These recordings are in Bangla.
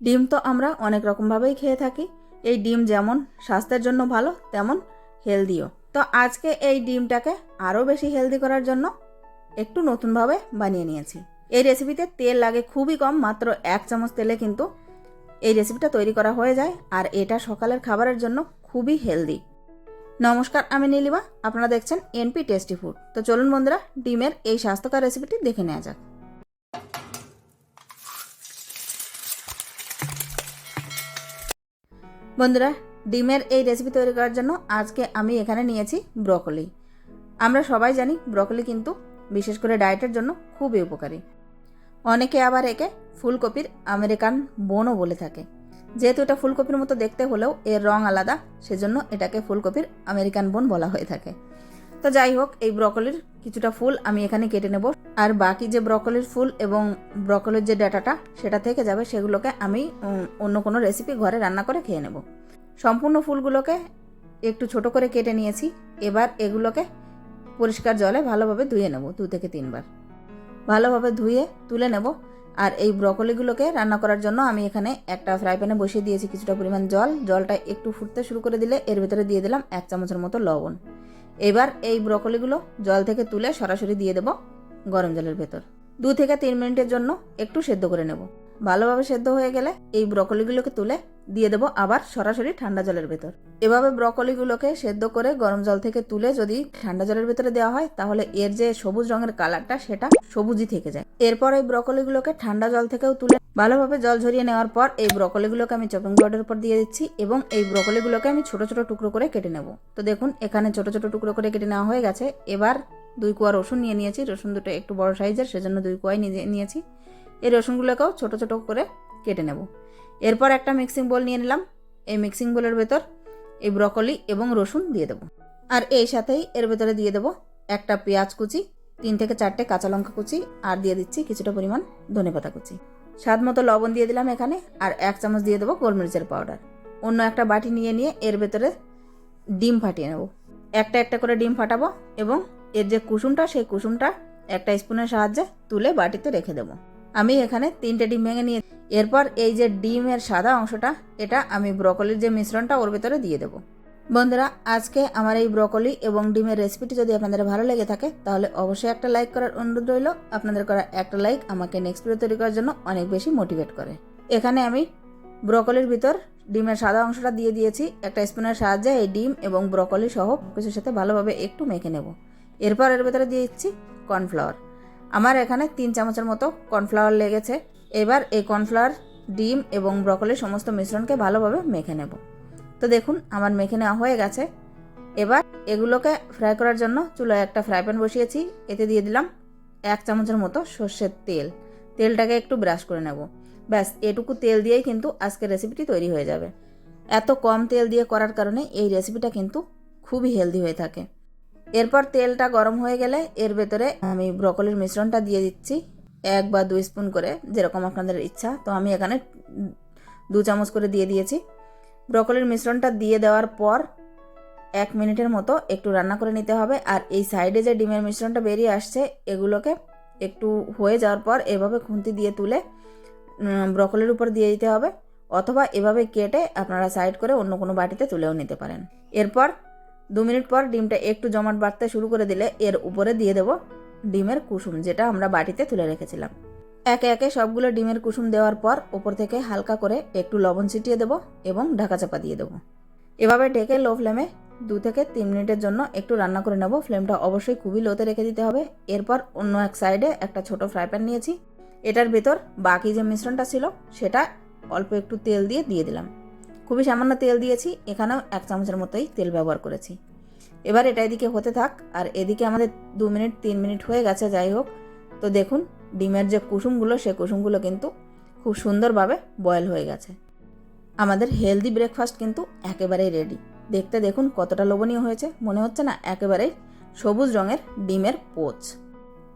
ডিম তো আমরা অনেক রকমভাবেই খেয়ে থাকি। এই ডিম যেমন স্বাস্থ্যের জন্য ভালো, তেমন হেলদিও। তো আজকে এই ডিমটাকে আরও বেশি হেলদি করার জন্য একটু নতুনভাবে বানিয়ে নিয়েছি। এই রেসিপিতে তেল লাগে খুবই কম, মাত্র এক চামচ তেলে কিন্তু এই রেসিপিটা তৈরি করা হয়ে যায় আর এটা সকালের খাবারের জন্য খুবই হেলদি। নমস্কার, আমি নীলিমা। আপনারা দেখছেন এনপি টেস্টি ফুড। তো চলুন বন্ধুরা, ডিমের এই স্বাস্থ্যকর রেসিপিটি দেখে নেওয়া যাক। বন্ধুরা, ডিমের এই রেসিপি তৈরি করার জন্য আজকে আমি এখানে নিয়েছি ব্রকলি আমরা সবাই জানি ব্রকলি কিন্তু বিশেষ করে ডায়েটের জন্য খুবই উপকারী। অনেকে আবার একে ফুলকপির আমেরিকান বনও বলে থাকে। যেহেতু এটা ফুলকপির মতো দেখতে হলেও এর রং আলাদা, সেজন্য এটাকে ফুলকপির আমেরিকান বন বলা হয়ে থাকে। তো যাই হোক, এই ব্রকলির কিছুটা ফুল আমি এখানে কেটে নেব। আর বাকি যে ব্রকলির ফুল এবং ব্রকলির যে ডাটাটা সেটা থেকে যাবে, সেগুলোকে আমি অন্য কোনো রেসিপি ঘরে রান্না করে খেয়ে নেব। সম্পূর্ণ ফুলগুলোকে একটু ছোট করে কেটে নিয়েছি। এবার এগুলোকে পরিষ্কার জলে ভালোভাবে ধুয়ে নেব দু থেকে তিনবার। ভালোভাবে ধুয়ে তুলে নেব। আর এই ব্রকলিগুলোকে রান্না করার জন্য আমি এখানে একটা ফ্রাই প্যানে বসিয়ে দিয়েছি কিছুটা পরিমাণ জল। জলটা একটু ফুটতে শুরু করে দিলে এর ভেতরে দিয়ে দিলাম এক চামচের মতো লবণ। এবার এই ব্রকলিগুলো জল থেকে তুলে সরাসরি দিয়ে দেব গরম জলের ভেতর। দু থেকে তিন মিনিটের জন্য একটু সেদ্ধ করে নেব। ভালোভাবে সেদ্ধ হয়ে গেলে এই ব্রকলিগুলোকে তুলে দিয়ে দেব আবার সরাসরি ঠান্ডা জলের ভেতর। এভাবে ব্রকলিগুলোকে সেদ্ধ করে গরম জল থেকে তুলে যদি ঠান্ডা জলের ভেতরে দেওয়া হয়, তাহলে এর যে সবুজ রঙের কালারটা, সেটা সবুজই থেকে যায়। এরপর এই ব্রকলিগুলোকে ঠান্ডা জল থেকেও তুলে ভালোভাবে জল ঝরিয়ে নেওয়ার পর এই ব্রকলিগুলোকে আমি চপিং বোর্ডের উপর দিয়ে দিচ্ছি এবং এই ব্রকলিগুলোকে আমি ছোট ছোট টুকরো করে কেটে নেব। তো দেখুন, এখানে ছোট ছোট টুকরো করে কেটে নেওয়া হয়ে গেছে। এবার দুই কোয়া রসুন নিয়ে নিয়েছি। রসুন দুটো একটু বড় সাইজের, সেজন্য দুই কোয়াই নিয়ে নিয়েছি। এই রসুনগুলোকেও ছোট ছোট করে কেটে নেব। এরপর একটা মিক্সিং বোল নিয়ে নিলাম। এই মিক্সিং বোলের ভেতর এই ব্রকলি এবং রসুন দিয়ে দেবো। আর এই সাথেই এর ভেতরে দিয়ে দেবো একটা পেঁয়াজ কুচি তিন থেকে চারটে কাঁচা লঙ্কা কুচি আর দিয়ে দিচ্ছি কিছুটা পরিমাণ ধনেপাতা কুচি। স্বাদ মতো লবণ দিয়ে দিলাম এখানে আর এক চামচ দিয়ে দেবো গোলমরিচের পাউডার। অন্য একটা বাটি নিয়ে নিয়ে এর ভেতরে ডিম ফাটিয়ে নেব। একটা একটা করে ডিম ফাটাবো এবং এর যে কুসুমটা, সেই কুসুমটা একটা স্পুনের সাহায্যে তুলে বাটিতে রেখে দেবো। আমি এখানে তিনটে ডিম ভেঙে নিয়ে এরপর এই যে ডিমের সাদা অংশটা, এটা আমি ব্রকলির যে মিশ্রণটা ওর ভেতরে দিয়ে দেবো। বন্ধুরা, আজকে আমার এই ব্রকলি এবং ডিমের রেসিপিটি যদি আপনাদের ভালো লেগে থাকে, তাহলে অবশ্যই একটা লাইক করার অনুরোধ রইল। আপনাদের করা একটা লাইক আমাকে নেক্সট ভিডিও তৈরি করার জন্য অনেক বেশি মোটিভেট করে। এখানে আমি ব্রকলির ভিতর ডিমের সাদা অংশটা দিয়ে দিয়েছি। একটা স্পুনের সাহায্যে এই ডিম এবং ব্রকলি সহ কিছুর সাথে ভালোভাবে একটু মেখে নেব। এরপর এর ভেতরে দিয়ে দিচ্ছি কর্নফ্লাওয়ার আমার এখানে তিন চামচের মতো কর্নফ্লাওয়ার লেগেছে। এবার এই কর্নফ্লাওয়ার ডিম এবং ব্রকলির সমস্ত মিশ্রণকে ভালোভাবে মেখে নেব। তো দেখুন, আমার মেখে নেওয়া হয়ে গেছে। এবার এগুলোকে ফ্রাই করার জন্য চুলায় একটা ফ্রাই প্যান বসিয়েছি। এতে দিয়ে দিলাম এক চামচের মতো সর্ষের তেল। তেলটাকে একটু ব্রাশ করে নেব। ব্যাস, এটুকু তেল দিয়েই কিন্তু আজকের রেসিপিটি তৈরি হয়ে যাবে। এত কম তেল দিয়ে করার কারণে এই রেসিপিটা কিন্তু খুবই হেলদি হয়ে থাকে। এরপর তেলটা গরম হয়ে গেলে এর ভেতরে আমি ব্রকলির মিশ্রণটা দিয়ে দিচ্ছি। এক বা দুই স্পুন করে, যেরকম আপনাদের ইচ্ছা। তো আমি এখানে দু চামচ করে দিয়ে দিয়েছি। ব্রকলির মিশ্রণটা দিয়ে দেওয়ার পর এক মিনিটের মতো একটু রান্না করে নিতে হবে। আর এই সাইডে যে ডিমের মিশ্রণটা বেরিয়ে আসছে, এগুলোকে একটু হয়ে যাওয়ার পর এভাবে খুন্তি দিয়ে তুলে ব্রকলির উপর দিয়ে দিতে হবে। অথবা এভাবে কেটে আপনারা সাইড করে অন্য কোনো বাটিতে তুলেও নিতে পারেন। এরপর দু মিনিট পর ডিমটা একটু জমাট বাড়তে শুরু করে দিলে এর উপরে দিয়ে দেব ডিমের কুসুম, যেটা আমরা বাটিতে তুলে রেখেছিলাম। একে একে সবগুলো ডিমের কুসুম দেওয়ার পর ওপর থেকে হালকা করে একটু লবণ ছিটিয়ে দেবো এবং ঢাকা চাপা দিয়ে দেবো। এভাবে ঢেকে লো ফ্লেমে দু থেকে তিন মিনিটের জন্য একটু রান্না করে নেব। ফ্লেমটা অবশ্যই খুবই লোতে রেখে দিতে হবে। এরপর অন্য এক সাইডে একটা ছোট ফ্রাই প্যান নিয়েছি। এটার ভেতর বাকি যে মিশ্রণটা ছিল, সেটা অল্প একটু তেল দিয়ে দিয়ে দিলাম। খুবই সামান্য তেল দিয়েছি, এখানেও এক চামচের মতোই তেল ব্যবহার করেছি। এবার এটা এদিকে হতে থাক, আর এদিকে আমাদের দু মিনিট, তিন মিনিট হয়ে গেছে, যাই হোক। তো দেখুন ডিমের যে কুসুমগুলো, সে কুসুমগুলো কিন্তু খুব সুন্দরভাবে বয়েল হয়ে গেছে। আমাদের হেলদি ব্রেকফাস্ট কিন্তু একেবারেই রেডি দেখতে দেখুন কতটা লোভনীয় হয়েছে। মনে হচ্ছে না একেবারেই সবুজ রঙের ডিমের পোচ।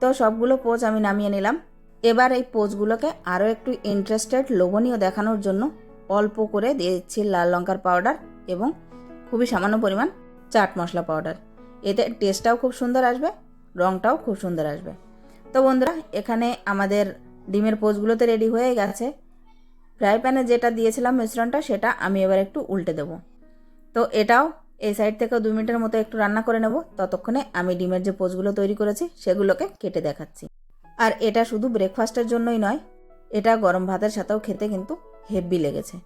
তো সবগুলো পোচ আমি নামিয়ে নিলাম। এবার এই পোচগুলোকে আরও একটু ইন্টারেস্টেড লোভনীয় দেখানোর জন্য অল্প করে দিয়ে দিচ্ছি লাল লঙ্কার পাউডার এবং খুবই সামান্য পরিমাণ চাট মশলা পাউডার এতে টেস্টটাও খুব সুন্দর আসবে, রঙটাও খুব সুন্দর আসবে। তো বন্ধুরা, এখানে আমাদের ডিমের পোচগুলো তো রেডি হয়ে গেছে। ফ্রাই প্যানে যেটা দিয়েছিলাম মিশ্রণটা, সেটা আমি এবার একটু উল্টে দেবো। তো এটাও এই সাইড থেকে দুই মিনিটের মতো একটু রান্না করে নেব। ততক্ষণে আমি ডিমের যে পোচগুলো তৈরি করেছি, সেগুলোকে কেটে দেখাচ্ছি। আর এটা শুধু ব্রেকফাস্টের জন্যই নয়, এটা গরম ভাতের সাথেও খেতে কিন্তু হেভি লেগেছে।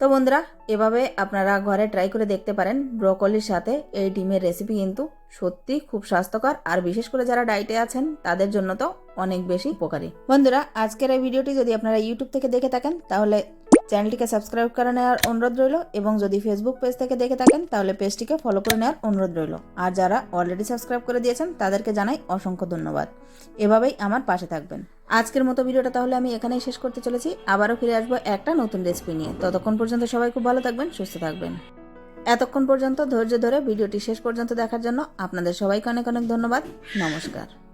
তো বন্ধুরা, এভাবে আপনারা ঘরে ট্রাই করে দেখতে পারেন ব্রোকলির সাথে এই ডিমের রেসিপি কিন্তু সত্যি খুব স্বাস্থ্যকর। আর বিশেষ করে যারা ডায়েটে আছেন, তাদের জন্য তো অনেক বেশি উপকারী। বন্ধুরা, আজকের এই ভিডিওটি যদি আপনারা ইউটিউব থেকে দেখে থাকেন, তাহলে চ্যানেলটিকে সাবস্ক্রাইব করে নেওয়ার অনুরোধ রইল এবং যদি ফেসবুক পেজ থেকে দেখে থাকেন, তাহলে পেজটিকে ফলো করে নেওয়ার অনুরোধ রইল। আর যারা অলরেডি সাবস্ক্রাইব করে দিয়েছেন, তাদেরকে জানাই অসংখ্য ধন্যবাদ। এভাবেই আমার পাশে থাকবেন। আজকের মতো ভিডিওটা তাহলে আমি এখানেই শেষ করতে চলেছি। আবারও ফিরে আসব একটা নতুন রেসিপি নিয়ে। ততক্ষণ পর্যন্ত সবাই খুব ভালো থাকবেন, সুস্থ থাকবেন। এতক্ষণ পর্যন্ত ধৈর্য ধরে ভিডিওটি শেষ পর্যন্ত দেখার জন্য আপনাদের সবাইকে অনেক অনেক ধন্যবাদ। নমস্কার।